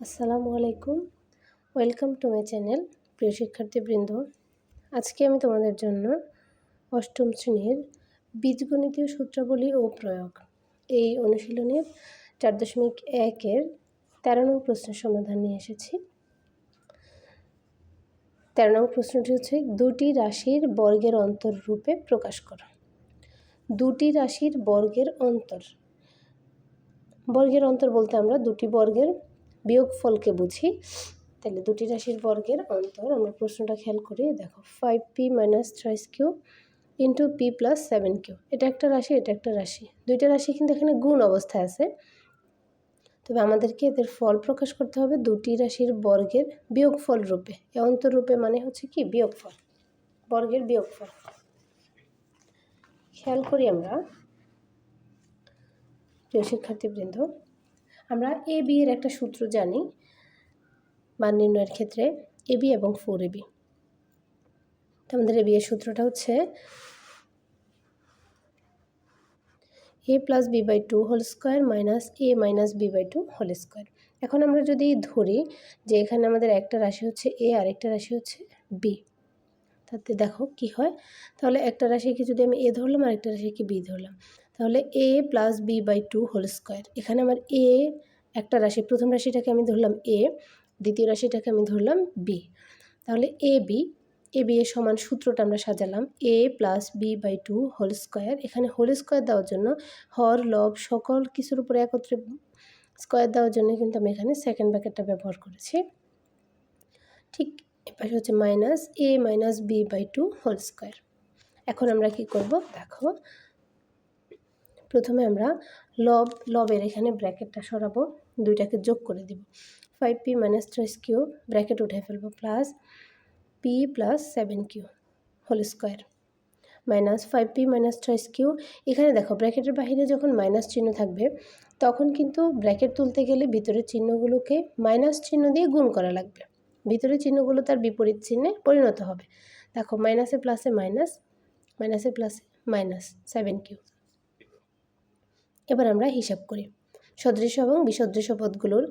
আসসালামু আলাইকুম। Welcome to my channel প্রিয় শিক্ষার্থীবৃন্দ। আজকে আমি তোমাদের জন্য অষ্টম শ্রেণির বীজগণিতীয় সূত্রাবলী ও প্রয়োগ এই অনুশীলনের চার দশমিক একের তেরো নং প্রশ্নের সমাধান নিয়ে এসেছি। তেরো নং প্রশ্নটি হচ্ছে, দুটি রাশির বর্গের অন্তর রূপে প্রকাশ করো। দুটি রাশির বর্গের অন্তর। বর্গের অন্তর বলতে আমরা দুটি বর্গের বিয়োগফলকে বুঝি, তাহলে দুটি রাশির বর্গের অন্তর, আমরা প্রশ্নটা খেয়াল করি, দেখো five p minus thrice q into p plus seven q এটা একটা রাশি, এটা একটা রাশি, দুইটা রাশি কিন্তু এখানে গুণ অবস্থায় আছে, তবে আমাদেরকে এদের ফল প্রকাশ করতে হবে দুটি রাশির বর্গের বিয়োগফল রূপে, এ অন্তর রূপে মানে হচ্ছে কি? বিয়োগফল, বর্গের বিয়োগফল। খেয়াল করি আমরা, প্রিয় শিক্ষার্থীবৃন্দ আমরা এ বি এর একটা সূত্র জানি মান নির্ণয়ের ক্ষেত্রে এ বি এবং ফোর এ বি আমাদের এ বি এর সূত্রটা হচ্ছে a plus b by two whole square minus a minus b by two whole square এখন আমরা যদি ধরি যে এখানে আমাদের একটা রাশি হচ্ছে এ আর একটা রাশি হচ্ছে বি তাতে দেখো কি হয়? তাহলে একটা রাশিকে যদি আমি এ ধরলাম আর একটা রাশিকে বি ধরলাম। তাহলে a plus b by two whole square এখানে আমার এ একটা রাশি, প্রথম রাশিটাকে আমি ধরলাম এ দ্বিতীয় রাশিটাকে আমি ধরলাম বি তাহলে এ বি এ বি এর সমান সূত্রটা আমরা সাজালাম a plus b by two whole square এখানে হোল স্কোয়ার দেওয়ার জন্য হর, লব, সকল কিছুর উপরে একত্রে স্কোয়ার দেওয়ার জন্য কিন্তু আমি এখানে সেকেন্ড ব্যাকেটটা ব্যবহার করেছি। ঠিক এপাশে হচ্ছে minus a minus b by two whole square এখন আমরা কি করব? দেখো প্রথমে আমরা লব লবের এখানে ব্র্যাকেটটা সরাবো, দুইটাকে যোগ করে দিব। Five p minus thrice q bracket উঠে ফেলব plus p plus seven q whole square minus five p minus thrice q এখানে দেখো ব্র্যাকেটের বাহিরে যখন মাইনাস চিহ্ন থাকবে, তখন কিন্তু ব্র্যাকেট তুলতে গেলে ভিতরের চিহ্নগুলোকে মাইনাস চিহ্ন দিয়ে গুণ করা লাগবে। ভিতরের চিহ্নগুলো তার বিপরীত চিহ্নে পরিণত হবে। দেখো মাইনাসে প্লাসে মাইনাস মাইনাসে প্লাসে মাইনাস সেভেন কিউ এবার আমরা হিসাব করি। সদৃশ এবং বিসদৃশ পদগুলোর,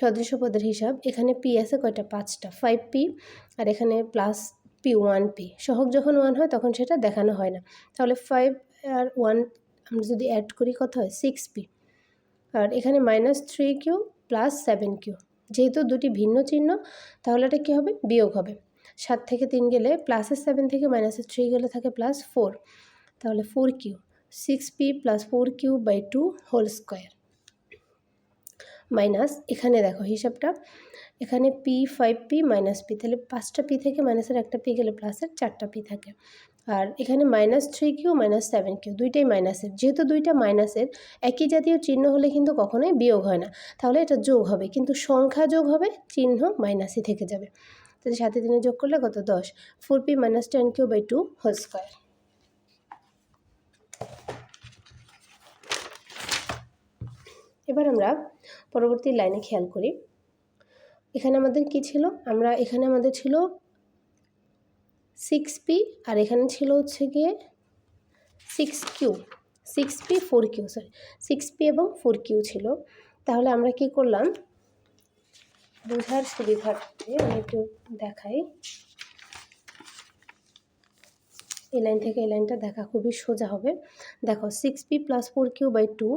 সদৃশ পদের হিসাব, এখানে পি আছে কয়টা? পাঁচটা। ফাইভ পি আর এখানে প্লাস পি ওয়ান পি সহগ যখন ওয়ান হয় তখন সেটা দেখানো হয় না। তাহলে ফাইভ আর ওয়ান আমরা যদি অ্যাড করি কত হয়? সিক্স পি আর এখানে minus three q plus seven q যেহেতু দুটি ভিন্ন চিহ্ন, তাহলে এটা কী হবে? বিয়োগ হবে। সাত থেকে তিন গেলে প্লাসের সেভেন থেকে মাইনাসের থ্রি গেলে থাকে প্লাস ফোর তাহলে four q six p plus four q by two whole square minus এখানে দেখো হিসাবটা। এখানে p five p minus p তাহলে পাঁচটা পি থেকে মাইনাসের একটা পি গেলে প্লাসের চারটা পি থাকে। আর এখানে minus three q minus seven q দুইটাই মাইনাসের যেহেতু দুইটা মাইনাসের একই জাতীয় চিহ্ন হলে কিন্তু কখনোই বিয়োগ হয় না। তাহলে এটা যোগ হবে, কিন্তু সংখ্যা যোগ হবে, চিহ্ন মাইনাসই থেকে যাবে। তাহলে সাথে দিনে যোগ করলে কত? দশ। Four p minus ten q by two whole square এবার আমরা পরবর্তী লাইনে খেয়াল করি। এখানে আমাদের কি ছিল? আমরা এখানে আমাদের ছিল সিক্স পি আর এখানে ছিল হচ্ছে গিয়ে six q six p four q sorry six p এবং ফোর কিউ ছিল। তাহলে আমরা কি করলাম? বোঝার সুবিধার্থে আমি একটু দেখাই। এই লাইন থেকে এই লাইনটা দেখা খুবই সোজা হবে। দেখো six p plus four q by two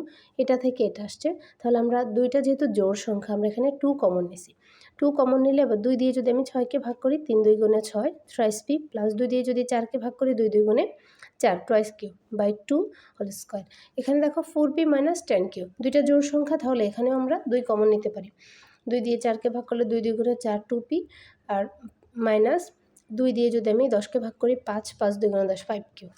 এটা থেকে এটা আসছে। তাহলে আমরা দুইটা যেহেতু জোর সংখ্যা, আমরা এখানে টু কমন নিছি। টু কমন নিলে এবার দুই দিয়ে যদি আমি ছয়কে ভাগ করি, তিন দুই গুণে ছয় থ্রাইস পি প্লাস দুই দিয়ে যদি চারকে ভাগ করি, দুই দুই গুণে চার twice q by two whole square এখানে দেখো four p minus ten q দুইটা জোর সংখ্যা, তাহলে এখানেও আমরা দুই কমন নিতে পারি। দুই দিয়ে চারকে ভাগ করলে দুই দুই গুণে চার টু পি আর মাইনাস দুই দিয়ে যদি আমি দশকে ভাগ করি, পাঁচ পাঁচ দুই গুণ দশ ফাইভ কিউ।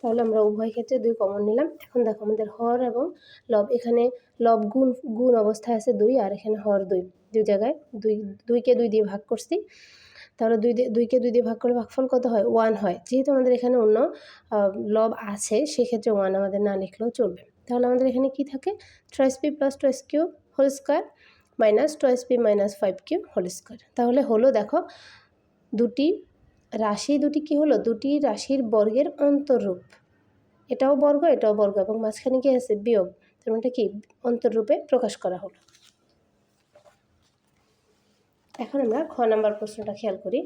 তাহলে আমরা উভয় ক্ষেত্রে দুই কমন নিলাম। এখন দেখো আমাদের হর এবং লব। এখানে লব গুণ গুণ অবস্থায় আছে দুই, আর এখানে হর দুই। দুই জায়গায় দুই, দুইকে দুই দিয়ে ভাগ করছি। তাহলে দুই দুইকে দুই দিয়ে ভাগ করলে ভাগফল কত হয়? ওয়ান হয়। যেহেতু আমাদের এখানে অন্য লব আছে, সেক্ষেত্রে ওয়ান আমাদের না লিখলেও চলবে। তাহলে আমাদের এখানে কি থাকে? Thrice p plus thrice q whole square minus twice p minus five q whole square তাহলে হলো দেখো, দুটি রাশি, দুটি কি হলো? দুটি রাশির বর্গের অন্তরূপ এটাও বর্গ এটাও বর্গ এবং মাঝখানে কি আছে? বিয়োগ। তার মানে কি? অন্তররূপে প্রকাশ করা হলো। এখন আমরা খ নাম্বার প্রশ্নটা খেয়াল করি।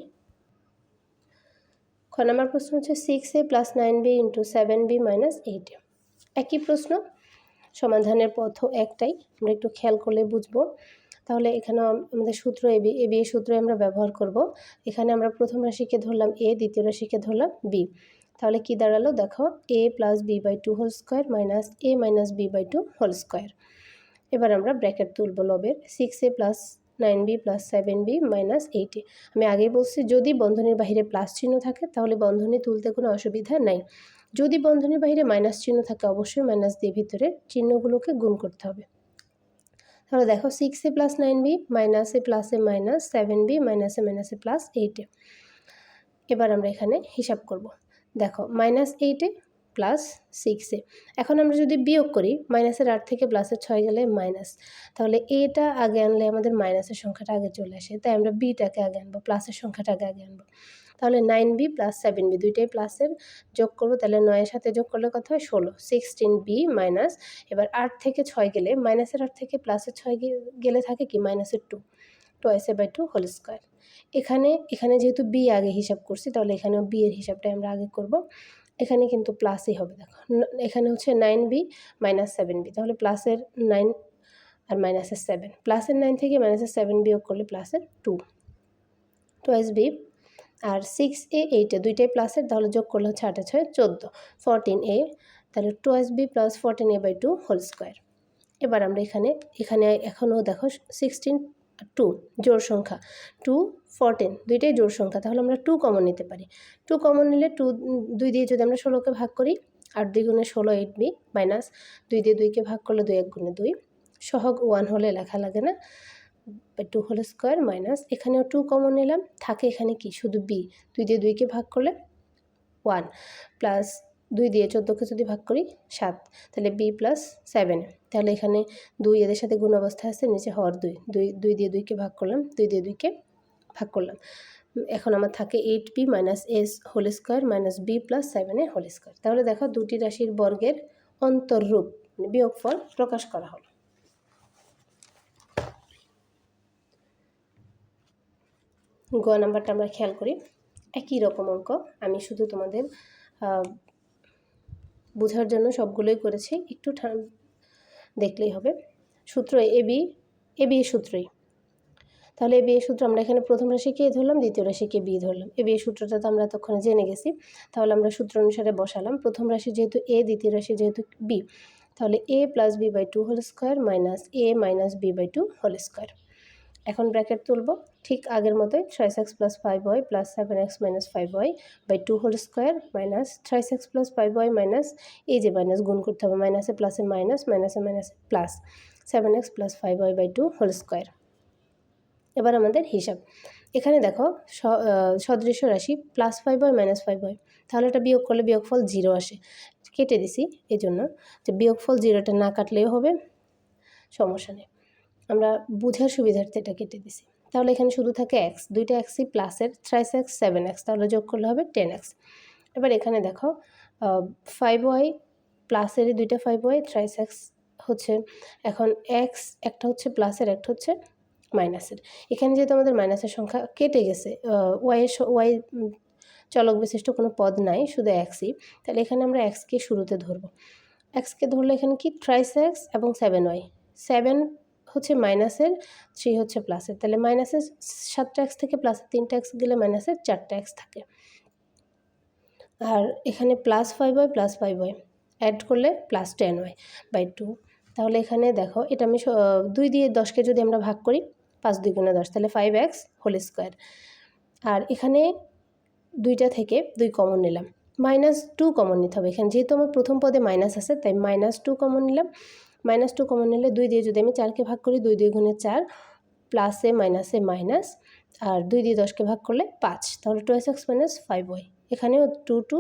খ নাম্বার প্রশ্ন হচ্ছে six a plus nine b into seven b minus eight একই প্রশ্ন, সমাধানের পথ একটাই। আমরা একটু খেয়াল করলে বুঝব। তাহলে এখানে আমাদের সূত্র এবি এবি এর সূত্র আমরা ব্যবহার করব। এখানে আমরা প্রথম রাশিকে ধরলাম এ, দ্বিতীয় রাশিকে ধরলাম বি। তাহলে কি দাঁড়াল? দেখো, a plus b by two whole square minus a minus b by two whole square. এবার আমরা ব্র্যাকেট তুলব লবের six a plus nine b plus seven b minus eight আমি আগেই বলছি, যদি বন্ধনের বাহিরে প্লাস চিহ্ন থাকে, তাহলে বন্ধনী তুলতে কোনো অসুবিধা নাই। যদি বন্ধনের বাহিরে মাইনাস চিহ্ন থাকে, অবশ্যই মাইনাস দিয়ে ভিতরে চিহ্নগুলোকে গুণ করতে হবে। তাহলে দেখো six a plus nine b minus a plus a minus seven b minus a minus a plus এইটে এবার আমরা এখানে হিসাব করব। দেখো মাইনাস এইটে প্লাস সিক্সে এখন আমরা যদি বিয়োগ করি মাইনাসের আট থেকে প্লাসের ছয় গেলে মাইনাস তাহলে এটা আগে আনলে আমাদের মাইনাসের সংখ্যাটা আগে চলে আসে। তাই আমরা বিটাকে আগে আনব প্লাসের সংখ্যাটাকে আগে আনব। তাহলে nine b plus seven b দুইটাই প্লাসের যোগ করব, তাহলে নয়ের সাথে যোগ করলে কত হয়? ষোলো। সিক্সটিন বি মাইনাস এবার আট থেকে ছয় গেলে মাইনাসের আট থেকে প্লাসের ছয় গেলে থাকে কি? মাইনাসের two twice by two whole square এখানে এখানে যেহেতু বি আগে হিসাব করছি, তাহলে এখানেও বি এর হিসাবটাই আমরা আগে করব। এখানে কিন্তু প্লাসই হবে, দেখো। এখানে হচ্ছে nine b minus seven b তাহলে প্লাসের নাইন আর মাইনাসের সেভেন প্লাসের নাইন থেকে মাইনাসের সেভেন বিয়োগ করলে প্লাসের টু টোয়াইস বি আর সিক্স এ এইটে দুইটাই প্লাসের তাহলে যোগ করলে হচ্ছে আটে ছয় চোদ্দ। ফোরটিন এ তাহলে twice b plus fourteen a by two whole square এবার আমরা এখানে এখানে এখনও দেখো সিক্সটিন টু জোর সংখ্যা। টু ফোরটিন দুইটাই জোর সংখ্যা, তাহলে আমরা টু কমন নিতে পারি। টু কমন নিলে টু দুই দিয়ে যদি আমরা ষোলোকে ভাগ করি আট দুই গুণে ষোলো এইট বি মাইনাস দুই দিয়ে দুইকে ভাগ করলে দুই এক গুণে দুই। সহগ ওয়ান হলে লেখা লাগে না। টু হোল স্কোয়ার মাইনাস এখানেও টু কমন নিলাম, থাকে এখানে কি? শুধু বি দুই দিয়ে দুইকে ভাগ করলে ওয়ান প্লাস দুই দিয়ে চোদ্দোকে যদি ভাগ করি, সাত। তাহলে বি প্লাস সেভেন তাহলে এখানে দুই এদের সাথে গুণ অবস্থা আছে, নিচে হর দুই। দুই দুই দিয়ে দুইকে ভাগ করলাম, দুই দিয়ে দুইকে ভাগ করলাম। এখন আমার থাকে eight b minus s whole square minus b plus সেভেনের হোল স্কোয়ার তাহলে দেখো দুটি রাশির বর্গের অন্তর্রূপ, বিয়োগফল প্রকাশ করা হলো। গ নাম্বারটা আমরা খেয়াল করি। একই রকম অঙ্ক। আমি শুধু তোমাদের বোঝার জন্য সবগুলোই করেছি। একটু দেখলেই হবে। সূত্র এ, বি এ, বি সূত্রই। তাহলে এ, বি সূত্র আমরা এখানে প্রথম রাশিকে এ ধরলাম দ্বিতীয় রাশিকে বি ধরলাম। এ, বি সূত্রটা তো আমরা তখন জেনে গেছি। তাহলে আমরা সূত্র অনুসারে বসালাম। প্রথম রাশি যেহেতু এ, দ্বিতীয় রাশি যেহেতু বি। তাহলে a plus b by two whole square minus a minus b by two whole square. এখন ব্র্যাকেট তুলব, ঠিক আগের মতোই thrice x plus five y plus seven x minus five y by two whole square minus thrice x plus five y minus এই যে minus গুণ করতে হবে মাইনাসে প্লাসে মাইনাস মাইনাসে মাইনাসে plus seven x plus five y by two whole square এবার আমাদের হিসাব, এখানে দেখো সদৃশ্য রাশি plus five y minus five y তাহলে এটা বিয়োগ করলে বিয়োগফল জিরো আসে। কেটে দিছি এই জন্য যে বিয়োগফল জিরোটা না কাটলেও হবে, সমস্যা নেই। আমরা বুঝার সুবিধার্থে এটা কেটে দিছি। তাহলে এখানে শুধু থাকে এক্স দুইটা এক্সই প্লাসের থ্রাইস এক্স সেভেন এক্স তাহলে যোগ করলে হবে টেন এক্স এবার এখানে দেখো ফাইভ ওয়াই প্লাসের দুইটা ফাইভ ওয়াই থ্রাইস এক্স হচ্ছে, এখন এক্স একটা হচ্ছে প্লাসের একটা হচ্ছে মাইনাসের এখানে যেহেতু আমাদের মাইনাসের সংখ্যা কেটে গেছে ওয়াইয়ের ওয়াই চলক বিশিষ্ট কোনো পদ নাই, শুধু এক্সই তাহলে এখানে আমরা এক্সকে শুরুতে ধরবো। এক্সকে ধরলে এখানে কি? থ্রাইস এক্স এবং সেভেন ওয়াই সেভেন হচ্ছে মাইনাসের থ্রি হচ্ছে প্লাসের তাহলে মাইনাসের সাতটা এক্স থেকে প্লাসের তিনটা এক্স গেলে মাইনাসের চারটা এক্স থাকে। আর এখানে plus five y plus five y add করলে plus ten y by two তাহলে এখানে দেখো, এটা আমি দুই দিয়ে দশকে যদি আমরা ভাগ করি, পাঁচ দুই গুণে দশ, তাহলে ফাইভ এক্স হোল স্কোয়ার আর এখানে দুইটা থেকে দুই কমন নিলাম। মাইনাস টু কমন নিতে হবে। এখানে যেহেতু আমার প্রথম পদে মাইনাস আছে, তাই মাইনাস টু কমন নিলাম। মাইনাস টু কমন নিলে দুই দিয়ে যদি আমি চারকে ভাগ করি, দুই দুই গুণে চার প্লাসে মাইনাসে মাইনাস আর দুই দিয়ে দশকে ভাগ করলে পাঁচ। তাহলে twice x minus five y এখানেও টু টু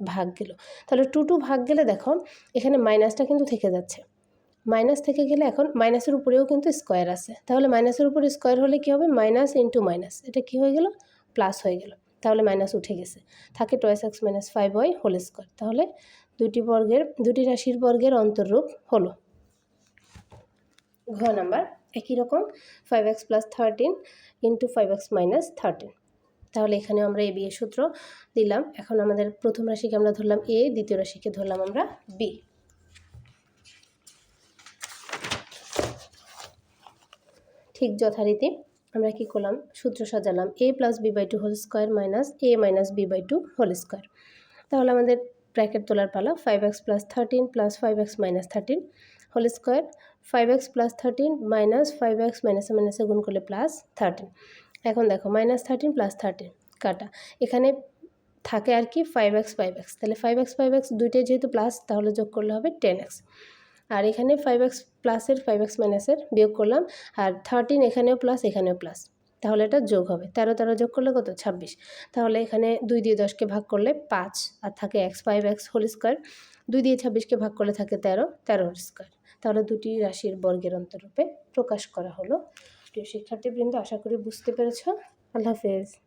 ভাগ গেল। তাহলে টু টু ভাগ গেলে দেখো, এখানে মাইনাসটা কিন্তু থেকে যাচ্ছে। মাইনাস থেকে গেলে এখন মাইনাসের উপরেও কিন্তু স্কোয়ার আছে। তাহলে মাইনাসের উপর স্কোয়ার হলে কী হবে? মাইনাস ইন্টু মাইনাস এটা কী হয়ে গেল? প্লাস হয়ে গেল। তাহলে মাইনাস উঠে গেছে। থাকে twice x minus five y whole square তাহলে দুটি বর্গের দুটি রাশির বর্গের অন্তর্রূপ হলো। ঘ নাম্বার, একই রকম five x plus thirteen into five x minus thirteen তাহলে এখানে আমরা এ বি সূত্র দিলাম। এখন আমাদের প্রথম রাশিকে আমরা ধরলাম এ দ্বিতীয় রাশিকে ধরলাম আমরা বি ঠিক যথারীতি আমরা কি করলাম? সূত্র সাজালাম। A plus b by two whole square minus a minus b by two whole square তাহলে আমাদের ব্র্যাকেট তোলার পালা five x plus thirteen plus five x minus thirteen whole square five x plus thirteen minus five x মাইনাসে মাইনাসে গুণ করলে plus thirteen এখন দেখো মাইনাস থার্টিন প্লাস থার্টিন কাটা। এখানে থাকে আর কি ফাইভ এক্স ফাইভ এক্স তাহলে ফাইভ এক্স ফাইভ এক্স দুইটাই যেহেতু প্লাস তাহলে যোগ করলে হবে টেন এক্স আর এখানে ফাইভ এক্স প্লাসের ফাইভ এক্স মাইনাসের বিয়োগ করলাম, আর থার্টিন এখানেও প্লাস এখানেও প্লাস তাহলে এটা যোগ হবে। তেরো তেরো যোগ করলে কত? ছাব্বিশ। তাহলে এখানে দুই দিয়ে দশকে ভাগ করলে পাঁচ, আর থাকে x five x whole square দুই দিয়ে ছাব্বিশকে ভাগ করলে থাকে তেরো তেরো হোল স্কোয়ার তাহলে দুটি রাশির বর্গের অন্তরূপে প্রকাশ করা হলো। প্রিয় শিক্ষার্থীবৃন্দ, আশা করি বুঝতে পেরেছ। আল্লাহ হাফেজ।